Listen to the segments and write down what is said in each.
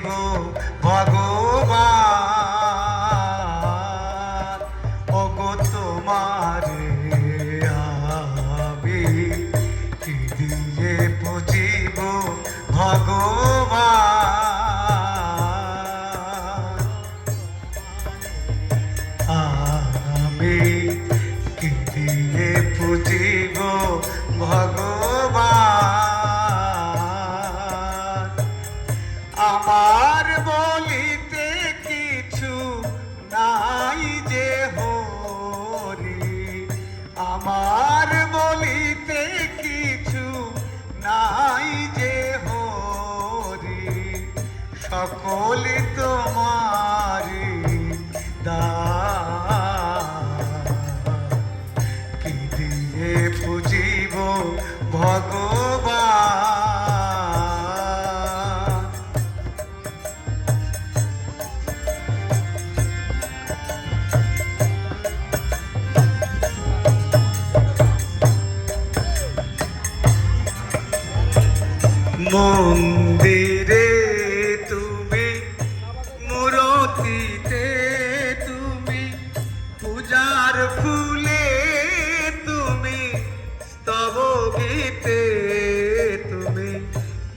পুজিব ভগবান। ওগো তোমারে আমি কি দিয়ে পুজিব ভগবান? আমি কি দিয়ে পুজিব ভগবান? আমার বলিতে কিছু নাই যে হরি সকল তোমারি মন্দিরে তুমি, মূরতিতে তুমি, পূজার ফুলে তুমি স্তব গীতে তুমি,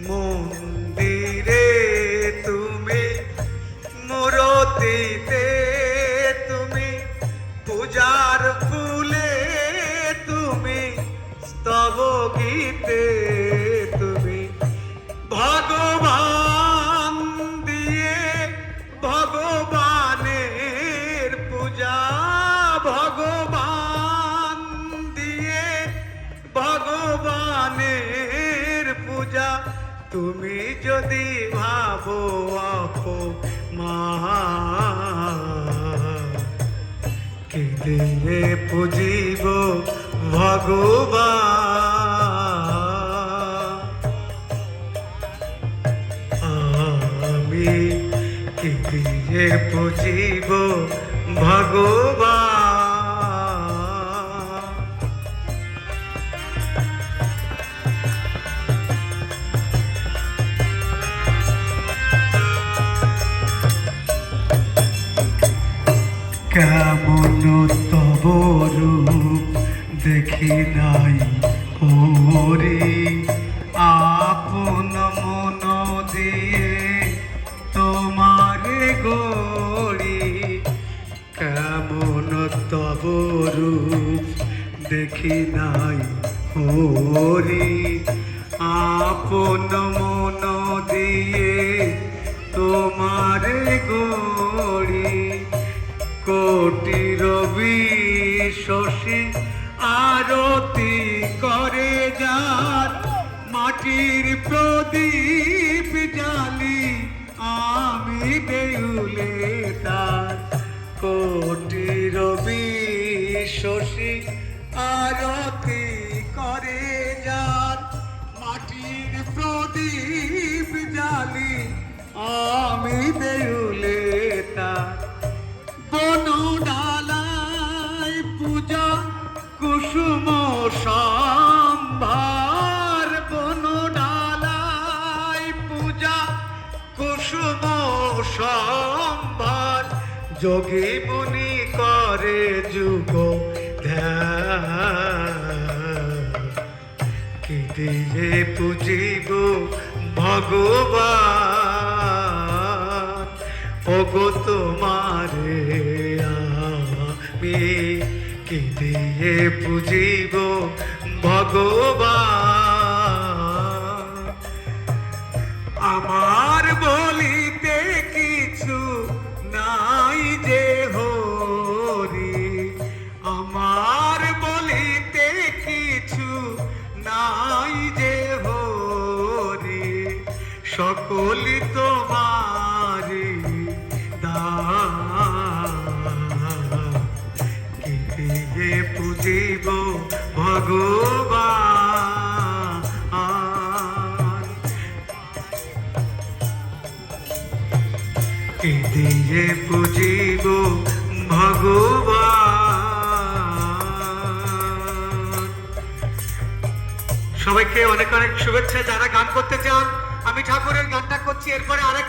মন্দিরে তুমি, মূরতিতে তুমি, পূজার ফুলে তুমি স্তব গীতে তুমি যদি ভাবো আপো মা কে দিয়ে পুজিব ভগবান। পুজিব ভগবান। কেমন তব রূপ দেখি নাই হরি আপন মন দিয়ে তোমারে গড়ি। কেমন তব রূপ দেখি নাই আপন মন কোটি রবি শশী আরতি করে যার মাটির প্রদীপ জালি আমি দেউলে তার। কোটি রবি শশী আরতি সম্ভার। যোগী মুনি করে যুগ কি পুজিব ভগবান? ওগো তোমারে আমি। কি দিয়ে পুজিব ভগবান? আমার সকলি তোমারি দিয়ে পুজিব ভগবান? দিয়ে পুজিব ভগবান? সবাইকে অনেক অনেক শুভেচ্ছা। যারা গান করতে চান আমি ঠাকুরের গানটা করছি এরপরে আরেক